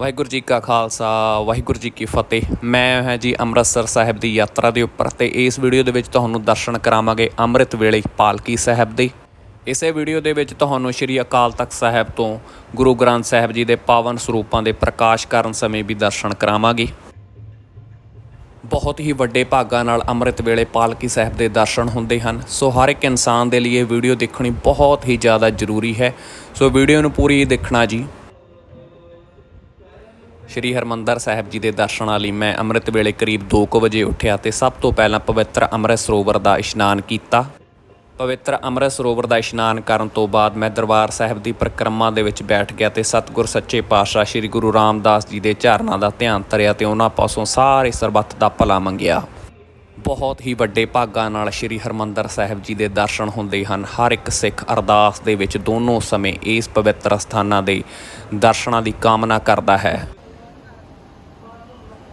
ਵਾਹਿਗੁਰੂ ਜੀ ਕਾ ਖਾਲਸਾ, ਵਾਹਿਗੁਰੂ ਜੀ ਕੀ ਫਤਿਹ। ਮੈਂ ਹਾਂ ਜੀ ਅੰਮ੍ਰਿਤਸਰ ਸਾਹਿਬ ਦੀ ਯਾਤਰਾ ਦੇ ਉੱਪਰ ਤੇ ਇਸ ਵੀਡੀਓ ਦੇ ਵਿੱਚ ਤੁਹਾਨੂੰ ਦਰਸ਼ਨ ਕਰਾਵਾਂਗੇ ਅੰਮ੍ਰਿਤ ਵੇਲੇ ਪਾਲਕੀ ਸਾਹਿਬ ਦੇ। ਇਸੇ ਵੀਡੀਓ ਦੇ ਵਿੱਚ ਤੁਹਾਨੂੰ ਸ੍ਰੀ ਅਕਾਲ ਤਖਤ ਸਾਹਿਬ ਤੋਂ ਗੁਰੂ ਗ੍ਰੰਥ ਸਾਹਿਬ ਜੀ ਦੇ ਪਾਵਨ ਸਰੂਪਾਂ ਦੇ ਪ੍ਰਕਾਸ਼ ਕਰਨ ਸਮੇਂ ਵੀ ਦਰਸ਼ਨ ਕਰਾਵਾਂਗੇ। ਬਹੁਤ ਹੀ ਵੱਡੇ ਭਾਗਾਂ ਨਾਲ ਅੰਮ੍ਰਿਤ ਵੇਲੇ ਪਾਲਕੀ ਸਾਹਿਬ ਦੇ ਦਰਸ਼ਨ ਹੁੰਦੇ ਹਨ। ਸੋ ਹਰ ਇੱਕ ਇਨਸਾਨ ਦੇ ਲਈ ਇਹ ਵੀਡੀਓ ਦੇਖਣੀ ਬਹੁਤ ਹੀ ਜ਼ਿਆਦਾ ਜ਼ਰੂਰੀ ਹੈ। ਸੋ ਵੀਡੀਓ ਨੂੰ ਪੂਰੀ ਦੇਖਣਾ ਜੀ। ਸ਼੍ਰੀ ਹਰਮੰਦਰ ਸਾਹਿਬ ਜੀ ਦੇ ਦਰਸ਼ਨਾਂ ਲਈ ਮੈਂ ਅੰਮ੍ਰਿਤ ਵੇਲੇ ਕਰੀਬ 2:00 ਵਜੇ ਉੱਠਿਆ ਤੇ ਸਭ ਤੋਂ ਪਹਿਲਾਂ ਪਵਿੱਤਰ ਅੰਮ੍ਰਿਤ ਸਰੋਵਰ ਦਾ ਇਸ਼ਨਾਨ ਕੀਤਾ। ਪਵਿੱਤਰ ਅੰਮ੍ਰਿਤ ਸਰੋਵਰ ਦਾ ਇਸ਼ਨਾਨ ਕਰਨ ਤੋਂ ਬਾਅਦ ਮੈਂ ਦਰਬਾਰ ਸਾਹਿਬ ਦੀ ਪਰਿਕਰਮਾ ਦੇ ਵਿੱਚ ਬੈਠ ਗਿਆ ਤੇ ਸਤਿਗੁਰ ਸੱਚੇ ਪਾਤਸ਼ਾਹ ਸ੍ਰੀ ਗੁਰੂ ਰਾਮਦਾਸ ਜੀ ਦੇ ਚਰਨਾਂ ਦਾ ਧਿਆਨ ਧਰਿਆ ਤੇ ਉਹਨਾਂ ਪਾਸੋਂ ਸਾਰੇ ਸਰਬੱਤ ਦਾ ਭਲਾ ਮੰਗਿਆ। ਬਹੁਤ ਹੀ ਵੱਡੇ ਭਾਗਾਂ ਨਾਲ ਸ੍ਰੀ ਹਰਮੰਦਰ ਸਾਹਿਬ ਜੀ ਦੇ ਦਰਸ਼ਨ ਹੁੰਦੇ ਹਨ। ਹਰ ਇੱਕ ਸਿੱਖ ਅਰਦਾਸ ਦੇ ਵਿੱਚ ਦੋਨੋਂ ਸਮੇਂ ਇਸ ਪਵਿੱਤਰ ਸਥਾਨਾਂ ਦੇ ਦਰਸ਼ਨਾਂ ਦੀ ਕਾਮਨਾ ਕਰਦਾ ਹੈ।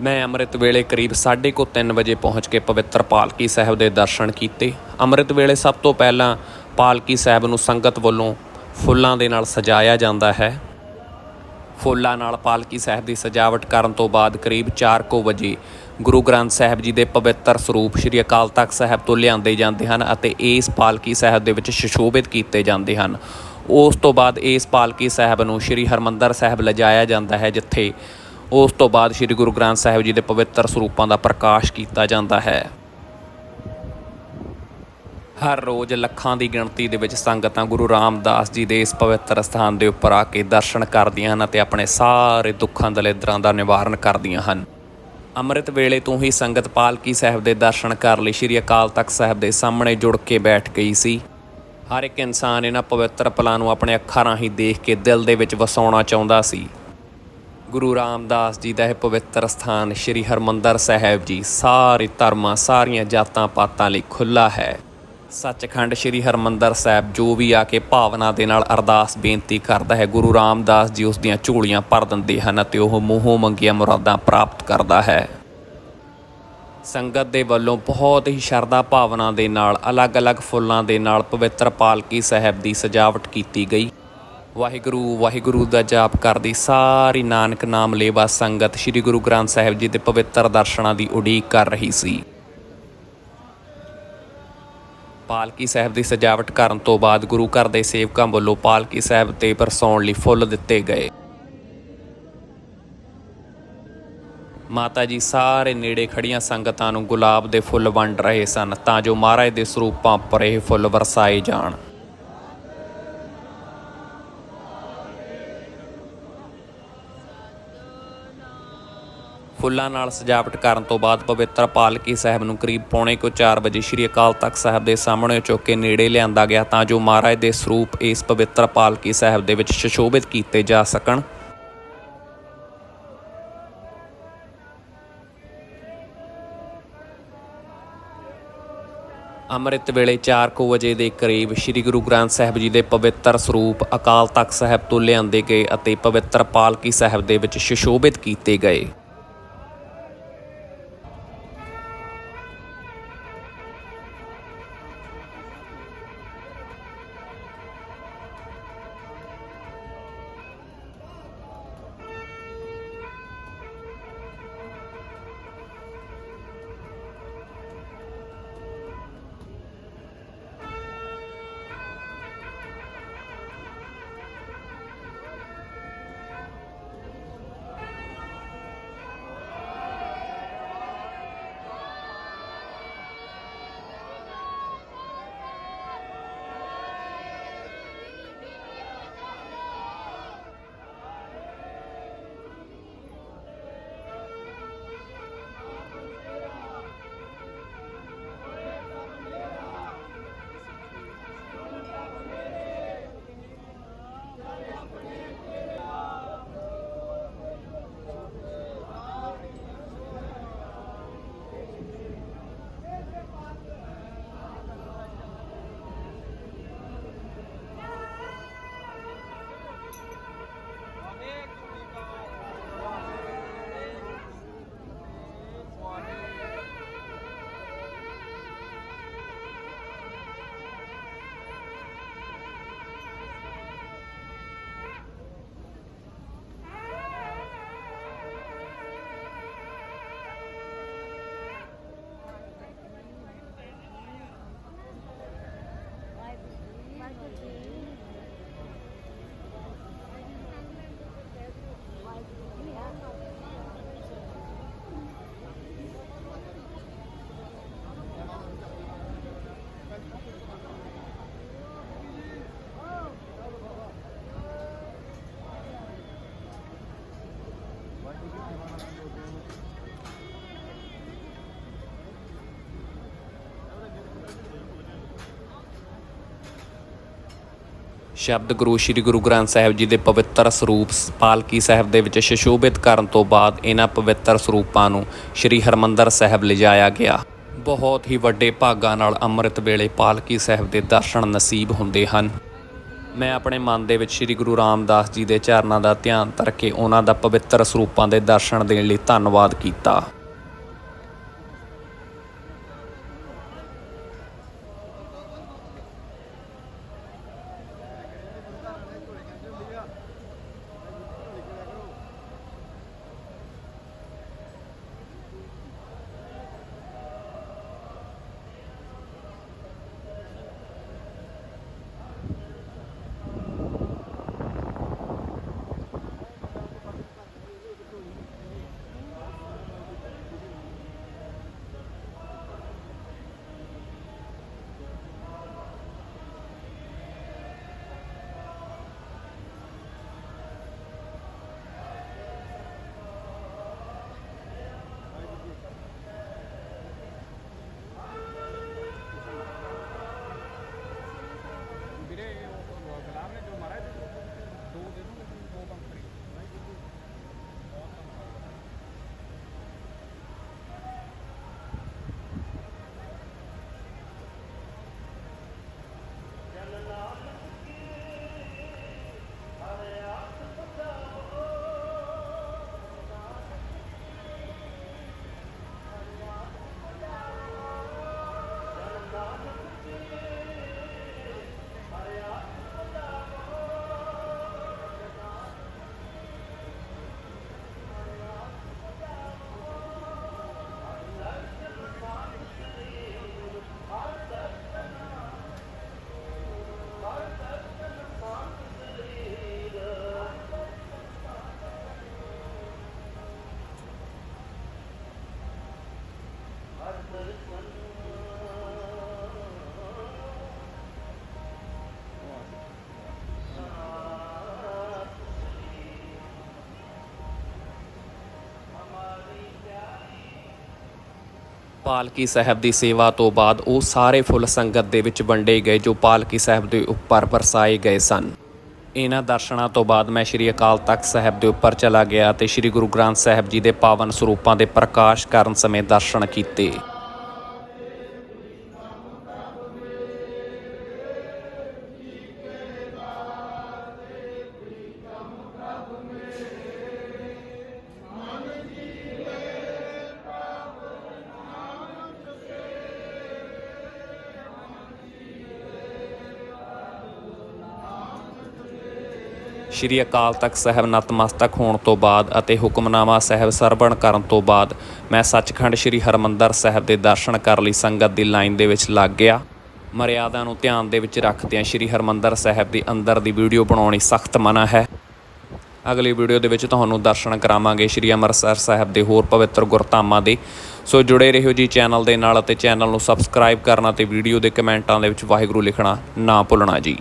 ਮੈਂ ਅੰਮ੍ਰਿਤ ਵੇਲੇ ਕਰੀਬ 3:30 ਵਜੇ ਪਹੁੰਚ ਕੇ ਪਵਿੱਤਰ ਪਾਲਕੀ ਸਾਹਿਬ ਦੇ ਦਰਸ਼ਨ ਕੀਤੇ। ਅੰਮ੍ਰਿਤ ਵੇਲੇ ਸਭ ਤੋਂ ਪਹਿਲਾਂ ਪਾਲਕੀ ਸਾਹਿਬ ਨੂੰ ਸੰਗਤ ਵੱਲੋਂ ਫੁੱਲਾਂ ਦੇ ਨਾਲ ਸਜਾਇਆ ਜਾਂਦਾ ਹੈ। ਫੁੱਲਾਂ ਨਾਲ ਪਾਲਕੀ ਸਾਹਿਬ ਦੀ ਸਜਾਵਟ ਕਰਨ ਤੋਂ ਬਾਅਦ ਕਰੀਬ 4:00 ਵਜੇ ਗੁਰੂ ਗ੍ਰੰਥ ਸਾਹਿਬ ਜੀ ਦੇ ਪਵਿੱਤਰ ਸਰੂਪ ਸ੍ਰੀ ਅਕਾਲ ਤਖਤ ਸਾਹਿਬ ਤੋਂ ਲਿਆਂਦੇ ਜਾਂਦੇ ਹਨ ਅਤੇ ਇਸ ਪਾਲਕੀ ਸਾਹਿਬ ਦੇ ਵਿੱਚ ਸੁਸ਼ੋਭਿਤ ਕੀਤੇ ਜਾਂਦੇ ਹਨ। ਉਸ ਤੋਂ ਬਾਅਦ ਇਸ ਪਾਲਕੀ ਸਾਹਿਬ ਨੂੰ ਸ੍ਰੀ ਹਰਮੰਦਰ ਸਾਹਿਬ ਲਿਜਾਇਆ ਜਾਂਦਾ ਹੈ, ਜਿੱਥੇ ਉਸ ਤੋਂ ਬਾਅਦ ਸ੍ਰੀ ਗੁਰੂ ਗ੍ਰੰਥ ਸਾਹਿਬ ਜੀ ਦੇ ਪਵਿੱਤਰ ਸਰੂਪਾਂ ਦਾ ਪ੍ਰਕਾਸ਼ ਕੀਤਾ ਜਾਂਦਾ ਹੈ। ਹਰ ਰੋਜ਼ ਲੱਖਾਂ ਦੀ ਗਿਣਤੀ ਦੇ ਵਿੱਚ ਸੰਗਤਾਂ ਗੁਰੂ ਰਾਮਦਾਸ ਜੀ ਦੇ ਇਸ ਪਵਿੱਤਰ ਸਥਾਨ ਦੇ ਉੱਪਰ ਆ ਕੇ ਦਰਸ਼ਨ ਕਰਦੀਆਂ ਹਨ ਅਤੇ ਆਪਣੇ ਸਾਰੇ ਦੁੱਖਾਂ ਦਲਿੱਦਰਾਂ ਦਾ ਨਿਵਾਰਨ ਕਰਦੀਆਂ ਹਨ। ਅੰਮ੍ਰਿਤ ਵੇਲੇ ਤੋਂ ਹੀ ਸੰਗਤ ਪਾਲਕੀ ਸਾਹਿਬ ਦੇ ਦਰਸ਼ਨ ਕਰ ਲਈ ਸ੍ਰੀ ਅਕਾਲ ਤਖਤ ਸਾਹਿਬ ਦੇ ਸਾਹਮਣੇ ਜੁੜ ਕੇ ਬੈਠ ਗਈ ਸੀ। ਹਰ ਇੱਕ ਇਨਸਾਨ ਇਹਨਾਂ ਪਵਿੱਤਰ ਪਲਾਂ ਨੂੰ ਆਪਣੇ ਅੱਖਾਂ ਰਾਹੀਂ ਦੇਖ ਕੇ ਦਿਲ ਦੇ ਵਿੱਚ ਵਸਾਉਣਾ ਚਾਹੁੰਦਾ ਸੀ। ਗੁਰੂ ਰਾਮਦਾਸ ਜੀ ਦਾ ਇਹ ਪਵਿੱਤਰ ਸਥਾਨ ਸ੍ਰੀ ਹਰਮੰਦਰ ਸਾਹਿਬ ਜੀ, ਸਾਰੇ ਧਰਮਾਂ, ਸਾਰੀਆਂ ਜਾਤਾਂ ਪਾਤਾਂ ਲਈ ਖੁੱਲਾ ਹੈ। ਸੱਚਖੰਡ ਸ੍ਰੀ ਹਰਮੰਦਰ ਸਾਹਿਬ ਜੋ ਵੀ ਆ ਕੇ ਭਾਵਨਾ ਦੇ ਨਾਲ ਅਰਦਾਸ ਬੇਨਤੀ ਕਰਦਾ ਹੈ, ਗੁਰੂ ਰਾਮਦਾਸ ਜੀ ਉਸ ਦੀਆਂ ਝੋਲੀਆਂ ਭਰ ਦਿੰਦੇ ਹਨ ਅਤੇ ਉਹ ਮੂੰਹੋਂ ਮੰਗੀਆਂ ਮੁਰਾਦਾਂ ਪ੍ਰਾਪਤ ਕਰਦਾ ਹੈ। ਸੰਗਤ ਦੇ ਵੱਲੋਂ ਬਹੁਤ ਹੀ ਸ਼ਰਧਾ ਭਾਵਨਾ ਦੇ ਨਾਲ, ਅਲੱਗ-ਅਲੱਗ ਫੁੱਲਾਂ ਦੇ ਨਾਲ ਪਵਿੱਤਰ ਪਾਲਕੀ ਸਾਹਿਬ ਦੀ ਸਜਾਵਟ ਕੀਤੀ ਗਈ। ਵਾਹਿਗੁਰੂ ਵਾਹਿਗੁਰੂ ਦਾ ਜਾਪ ਕਰਦੀ ਸਾਰੀ ਨਾਨਕ ਨਾਮ ਲੇਵਾ ਸੰਗਤ ਸ੍ਰੀ ਗੁਰੂ ਗ੍ਰੰਥ ਸਾਹਿਬ ਜੀ ਦੇ ਪਵਿੱਤਰ ਦਰਸ਼ਨਾਂ ਦੀ ਉਡੀਕ ਕਰ ਰਹੀ ਸੀ। ਪਾਲਕੀ ਸਾਹਿਬ ਦੀ ਸਜਾਵਟ ਕਰਨ ਤੋਂ ਬਾਅਦ ਗੁਰੂ ਘਰ ਦੇ ਸੇਵਕਾਂ ਵੱਲੋਂ ਪਾਲਕੀ ਸਾਹਿਬ ਤੇ ਪਰਸਾਉਣ ਲਈ ਫੁੱਲ ਦਿੱਤੇ ਗਏ। ਮਾਤਾ ਜੀ ਸਾਰੇ ਨੇੜੇ ਖੜੀਆਂ ਸੰਗਤਾਂ ਨੂੰ ਗੁਲਾਬ ਦੇ ਫੁੱਲ ਵੰਡ ਰਹੇ ਸਨ ਤਾਂ ਜੋ ਮਹਾਰਾਜ ਦੇ ਸਰੂਪਾਂ ਉੱਪਰ ਇਹ ਫੁੱਲ ਵਰਸਾਏ ਜਾਣ। ਫੁੱਲਾਂ ਨਾਲ ਸਜਾਵਟ ਕਰਨ ਤੋਂ ਬਾਅਦ ਪਵਿੱਤਰ ਪਾਲਕੀ ਸਾਹਿਬ ਨੂੰ ਕਰੀਬ ਪੌਣੇ ਕੋ 4 ਵਜੇ ਸ੍ਰੀ ਅਕਾਲ ਤਖਤ ਸਾਹਿਬ ਦੇ ਸਾਹਮਣੇ ਚੁੱਕ ਕੇ ਨੇੜੇ ਲਿਆਂਦਾ ਗਿਆ ਤਾਂ ਜੋ ਮਹਾਰਾਜ ਦੇ ਸਰੂਪ ਇਸ ਪਵਿੱਤਰ ਪਾਲਕੀ ਸਾਹਿਬ ਦੇ ਵਿੱਚ ਸੁਸ਼ੋਭਿਤ ਕੀਤੇ ਜਾ ਸਕਣ। ਅੰਮ੍ਰਿਤ ਵੇਲੇ 4:00 ਵਜੇ ਦੇ ਕਰੀਬ ਸ੍ਰੀ ਗੁਰੂ ਗ੍ਰੰਥ ਸਾਹਿਬ ਜੀ ਦੇ ਪਵਿੱਤਰ ਸਰੂਪ ਅਕਾਲ ਤਖਤ ਸਾਹਿਬ ਤੋਂ ਲਿਆਂਦੇ ਗਏ ਅਤੇ ਪਵਿੱਤਰ ਪਾਲਕੀ ਸਾਹਿਬ ਦੇ ਵਿੱਚ ਸੁਸ਼ੋਭਿਤ ਕੀਤੇ ਗਏ। ਸ਼ਬਦ ਗੁਰੂ ਸ੍ਰੀ ਗੁਰੂ ਗ੍ਰੰਥ ਸਾਹਿਬ ਜੀ ਦੇ ਪਵਿੱਤਰ ਸਰੂਪ ਪਾਲਕੀ ਸਾਹਿਬ ਦੇ ਵਿੱਚ ਸ਼ਸ਼ੋਭਿਤ ਕਰਨ ਤੋਂ ਬਾਅਦ ਇਹਨਾਂ ਪਵਿੱਤਰ ਸਰੂਪਾਂ ਨੂੰ ਸ੍ਰੀ ਹਰਮੰਦਰ ਸਾਹਿਬ ਲਿਜਾਇਆ ਗਿਆ। ਬਹੁਤ ਹੀ ਵੱਡੇ ਭਾਗਾਂ ਨਾਲ ਅੰਮ੍ਰਿਤ ਵੇਲੇ ਪਾਲਕੀ ਸਾਹਿਬ ਦੇ ਦਰਸ਼ਨ ਨਸੀਬ ਹੁੰਦੇ ਹਨ। ਮੈਂ ਆਪਣੇ ਮਨ ਦੇ ਵਿੱਚ ਸ੍ਰੀ ਗੁਰੂ ਰਾਮਦਾਸ ਜੀ ਦੇ ਚਰਨਾਂ ਦਾ ਧਿਆਨ ਧਰ ਕੇ ਉਹਨਾਂ ਦਾ ਪਵਿੱਤਰ ਸਰੂਪਾਂ ਦੇ ਦਰਸ਼ਨ ਦੇਣ ਲਈ ਧੰਨਵਾਦ ਕੀਤਾ। ਪਾਲਕੀ ਸਾਹਿਬ ਦੀ ਸੇਵਾ ਤੋਂ ਬਾਅਦ ਉਹ ਸਾਰੇ ਫੁੱਲ ਸੰਗਤ ਦੇ ਵਿੱਚ ਵੰਡੇ ਗਏ ਜੋ ਪਾਲਕੀ ਸਾਹਿਬ ਦੇ ਉੱਪਰ ਵਰਸਾਏ ਗਏ ਸਨ। ਇਹਨਾਂ ਦਰਸ਼ਨਾਂ ਤੋਂ ਬਾਅਦ ਮੈਂ ਸ਼੍ਰੀ ਅਕਾਲ ਤਖਤ ਸਾਹਿਬ ਦੇ ਉੱਪਰ ਚਲਾ ਗਿਆ ਤੇ ਸ਼੍ਰੀ ਗੁਰੂ ਗ੍ਰੰਥ ਸਾਹਿਬ ਜੀ ਦੇ ਪਾਵਨ ਸਰੂਪਾਂ ਦੇ ਪ੍ਰਕਾਸ਼ ਕਰਨ ਸਮੇਂ ਦਰਸ਼ਨ ਕੀਤੇ। ਸ਼੍ਰੀ ਅਕਾਲ ਤਖਤ ਸਾਹਿਬ ਨਤਮਸਤਕ ਹੋਣ ਤੋਂ ਬਾਅਦ ਅਤੇ ਹੁਕਮਨਾਮਾ ਸਾਹਿਬ ਸਰਵਣ ਕਰਨ ਤੋਂ ਬਾਅਦ ਮੈਂ ਸੱਚਖੰਡ ਸ਼੍ਰੀ ਹਰਮੰਦਰ ਸਾਹਿਬ ਦੇ ਦਰਸ਼ਨ ਕਰਨ ਲਈ, ਸੰਗਤ ਦੀ ਲਾਈਨ ਦੇ ਵਿੱਚ ਲੱਗ ਗਿਆ। ਮਰਿਆਦਾ ਨੂੰ ਧਿਆਨ ਦੇ ਵਿੱਚ ਰੱਖਦਿਆਂ ਸ਼੍ਰੀ ਹਰਮੰਦਰ ਸਾਹਿਬ ਦੇ ਅੰਦਰ ਦੀ ਵੀਡੀਓ ਬਣਾਉਣੀ ਸਖਤ ਮਨਾ ਹੈ। ਅਗਲੀ ਵੀਡੀਓ ਦੇ ਵਿੱਚ ਤੁਹਾਨੂੰ ਦਰਸ਼ਨ ਕਰਾਵਾਂਗੇ ਸ਼੍ਰੀ ਅੰਮ੍ਰਿਤਸਰ ਸਾਹਿਬ ਦੇ ਹੋਰ ਪਵਿੱਤਰ ਗੁਰਧਾਮਾਂ ਦੇ। ਸੋ ਜੁੜੇ ਰਹੋ ਜੀ ਚੈਨਲ ਦੇ ਨਾਲ ਅਤੇ ਚੈਨਲ ਨੂੰ ਸਬਸਕ੍ਰਾਈਬ ਕਰਨਾ ਤੇ ਵੀਡੀਓ ਦੇ ਕਮੈਂਟਾਂ ਦੇ ਵਿੱਚ ਵਾਹਿਗੁਰੂ ਲਿਖਣਾ ਨਾ ਭੁੱਲਣਾ ਜੀ।